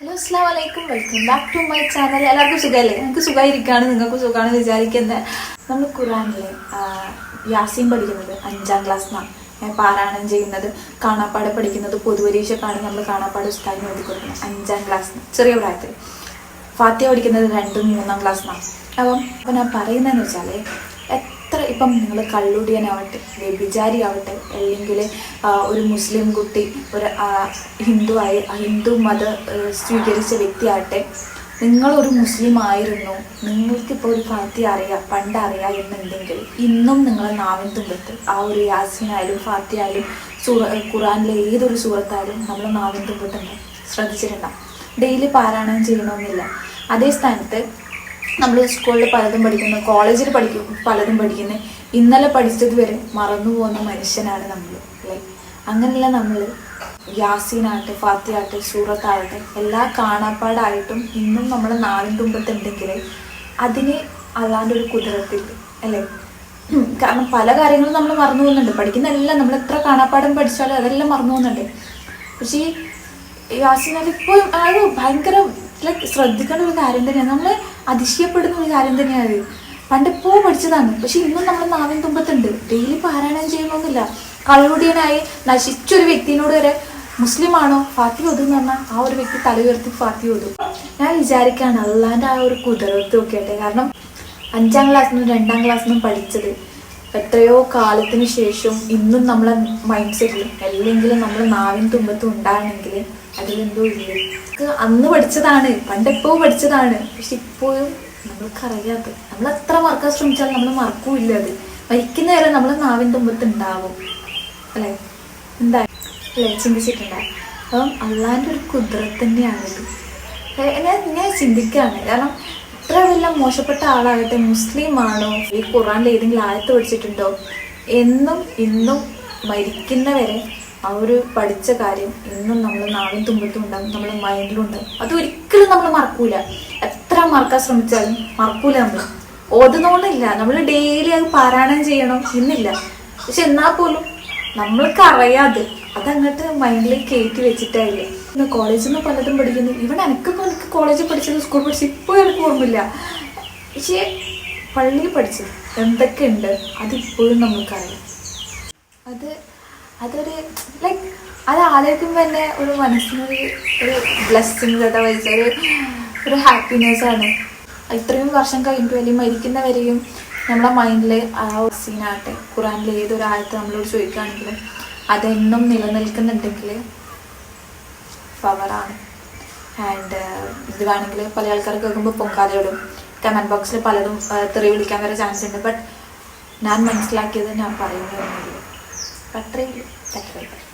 Hello അസ്ലാം വലൈക്കും welcome back to my channel എല്ലാവർക്കും സുഖമല്ലേ നിങ്ങൾക്ക് സുഖമായിരിക്കുകയാണ് നിങ്ങൾക്ക് സുഖമാണ് വിചാരിക്കുന്നത് നമ്മൾ ഖുറാനിലെ യാസീൻ പഠിക്കുന്നത് അഞ്ചാം ക്ലാസ് ക്ലാസ്സിനാണ് പാരായണം ചെയ്യുന്നത് കാണാപ്പാട് പഠിക്കുന്നത് പൊതുപരീക്ഷക്കാണ് നമ്മൾ കാണാപ്പാട് ഉസ്താദിന് എഴുതി കൊടുക്കുന്നത്. അഞ്ചാം ക്ലാസ് ചെറിയ പ്രായത്തിൽ ഫാത്തിയ പഠിക്കുന്നത് രണ്ടും മൂന്നാം ക്ലാസ്സിനാണ് അപ്പം അപ്പം ഞാൻ പറയുന്നതെന്ന് വെച്ചാൽ എത്ര ഇപ്പം നിങ്ങൾ കള്ളുടിയനാവട്ടെ വ്യഭിചാരി ആവട്ടെ അല്ലെങ്കിൽ ഒരു മുസ്ലിം കുട്ടി ഒരു ഹിന്ദു ആയി ഹിന്ദു മത സ്വീകരിച്ച വ്യക്തിയാവട്ടെ നിങ്ങളൊരു മുസ്ലിം ആയിരുന്നു നിങ്ങൾക്കിപ്പോൾ ഒരു ഫാത്തി അറിയാം പണ്ട് അറിയാം എന്നുണ്ടെങ്കിൽ ഇന്നും നിങ്ങളെ നാവിൻ തുമ്പത്ത് ആ ഒരു യാസിനായാലും ഫാത്തി ആയാലും സൂറ ഖുറാനിലെ ഏതൊരു സൂറത്തായാലും നമ്മൾ നാവിൻ തുമ്പത്തുണ്ട് ശ്രദ്ധിച്ചിട്ടുണ്ടാവും. ഡെയിലി പാരായണം ചെയ്യണമെന്നില്ല. അതേ സ്ഥാനത്ത് നമ്മൾ സ്കൂളിൽ പലതും പഠിക്കുന്നു കോളേജിൽ പഠിക്കും പലതും പഠിക്കുന്നു. ഇന്നലെ പഠിച്ചത് വരെ മറന്നു പോകുന്ന മനുഷ്യനാണ് നമ്മൾ അല്ലേ? അങ്ങനെയുള്ള നമ്മൾ യാസീനാകട്ടെ ഫാത്തിയാകട്ടെ സൂറത്താകട്ടെ എല്ലാ കാണാപ്പാടായിട്ടും ഇന്നും നമ്മൾ നാവിൻ തുമ്പത്തുണ്ടെങ്കിൽ അതിന് അല്ലാണ്ട് ഒരു കുതിരത്തിൽ അല്ലേ? കാരണം പല കാര്യങ്ങളും നമ്മൾ മറന്നു പോകുന്നുണ്ട്. പഠിക്കുന്ന എല്ലാം നമ്മൾ എത്ര കാണാപ്പാടം പഠിച്ചാലും അതെല്ലാം മറന്നു പോകുന്നുണ്ട്. പക്ഷേ ഈ യാസിനാൽ ഇപ്പോൾ അത് ഭയങ്കര ലൈക്ക് ശ്രദ്ധിക്കേണ്ട ഒരു കാര്യം തന്നെയാണ്. നമ്മൾ അതിശയപ്പെടുന്ന ഒരു കാര്യം തന്നെയാണ്. പണ്ട് പൂ പഠിച്ചതാണ് പക്ഷെ ഇന്നും നമ്മൾ നാവിൻ തുമ്പത്തുണ്ട്. ഡെയിലി പാരായണം ചെയ്യണമെന്നില്ല. കള്ളുടിയനായി നശിച്ചൊരു വ്യക്തിനോട് വരെ മുസ്ലിം ആണോ ഫാത്തി എന്ന് പറഞ്ഞാൽ ആ ഒരു വ്യക്തി തല ഉയർത്തി ഫാത്തി ഓതും ഞാൻ വിചാരിക്കുകയാണ് അള്ളാന്റെ ആ ഒരു കുതിർത്ത് നോക്കിയാട്ടെ. കാരണം അഞ്ചാം ക്ലാസ്സിൽ നിന്നും രണ്ടാം ക്ലാസ്സിൽ നിന്നും പഠിച്ചത് എത്രയോ കാലത്തിന് ശേഷം ഇന്നും നമ്മളെ മൈൻഡ് സെറ്റിലും അല്ലെങ്കിൽ നമ്മൾ നാവിൻ തുമ്പത്തും ഉണ്ടാകണമെങ്കിൽ അതിലെന്തോ ഇല്ല അന്ന് പഠിച്ചതാണ് പണ്ടെപ്പോ പഠിച്ചതാണ്. പക്ഷെ ഇപ്പോഴും നമ്മൾക്കറിയാത്ത നമ്മൾ എത്ര മറക്കാൻ ശ്രമിച്ചാലും നമ്മൾ മറക്കൂല്ല അത്. മരിക്കുന്ന വരെ നമ്മൾ നാവിന്റെ മുമ്പത്ത് ഉണ്ടാവും. അല്ലേ? എന്താ? അല്ലേ? ചിന്തിച്ചിട്ടുണ്ടാവും. അപ്പം അള്ളാന്റെ ഒരു കുതിരത്ത് തന്നെയാണിത് ഞാൻ ഞാൻ ചിന്തിക്കുകയാണ് കാരണം ഇത്ര വല്ല മോശപ്പെട്ട ആളാകട്ടെ മുസ്ലിം ആണോ ഈ ഖുറാനിൽ ഏതെങ്കിലും ആയത്ത് പഠിച്ചിട്ടുണ്ടോ? എന്നും ഇന്നും മരിക്കുന്നവരെ ആ ഒരു പഠിച്ച കാര്യം ഇന്നും നമ്മൾ നാവും തുമ്പത്തും ഉണ്ടാകും നമ്മുടെ മൈൻഡിലും ഉണ്ടാവും. അത് ഒരിക്കലും നമ്മൾ മറക്കൂല. എത്ര മറക്കാൻ ശ്രമിച്ചാലും മറക്കൂല നമ്മൾ ഓതുന്നോണ്ടില്ല. നമ്മൾ ഡെയിലി അത് പാരായണം ചെയ്യണം എന്നില്ല. പക്ഷെ എന്നാൽ പോലും നമ്മൾക്ക് അറിയാതെ അതങ്ങോട്ട് മൈൻഡിലേക്ക് കയറ്റി വെച്ചിട്ടായില്ലേ? ഇന്ന് കോളേജിൽ നിന്ന് പലതും പഠിക്കുന്നു. ഇവൻ എനിക്കൊക്കെ എനിക്ക് കോളേജിൽ പഠിച്ചത് സ്കൂൾ പഠിച്ചത് ഇപ്പോൾ എനിക്ക് ഓർമ്മയില്ല. പക്ഷേ പള്ളിയിൽ പഠിച്ചത് എന്തൊക്കെയുണ്ട്? അതിപ്പോഴും നമുക്കറിയാം അത് അതൊരു ലൈക്ക് അത് ആലോചിക്കുമ്പോൾ തന്നെ ഒരു മനസ്സിനൊരു ഒരു ബ്ലെസ്സിങ് കേട്ടോ ഒരു ഒരു ഹാപ്പിനെസ് ആണ്. ഇത്രയും വർഷം കഴിഞ്ഞിട്ട് അല്ലെങ്കിൽ മരിക്കുന്നവരെയും നമ്മുടെ മൈൻഡിൽ ആ സീനാകട്ടെ ഖുറാനിലെ ഏതൊരാഴത്ത് നമ്മളോട് ചോദിക്കുകയാണെങ്കിൽ അതെന്നും നിലനിൽക്കുന്നുണ്ടെങ്കിൽ പവറാണ് ആൻഡ് ഇത് വേണമെങ്കിൽ പല ആൾക്കാർ കേൾക്കുമ്പോൾ പൊങ്കാലയിടും. കമന്റ് ബോക്സിൽ പലരും തെറി വിളിക്കാൻ വരെ ചാൻസ് ഉണ്ട്. ബട്ട് ഞാൻ മനസ്സിലാക്കിയത് ഞാൻ Tá para trailer.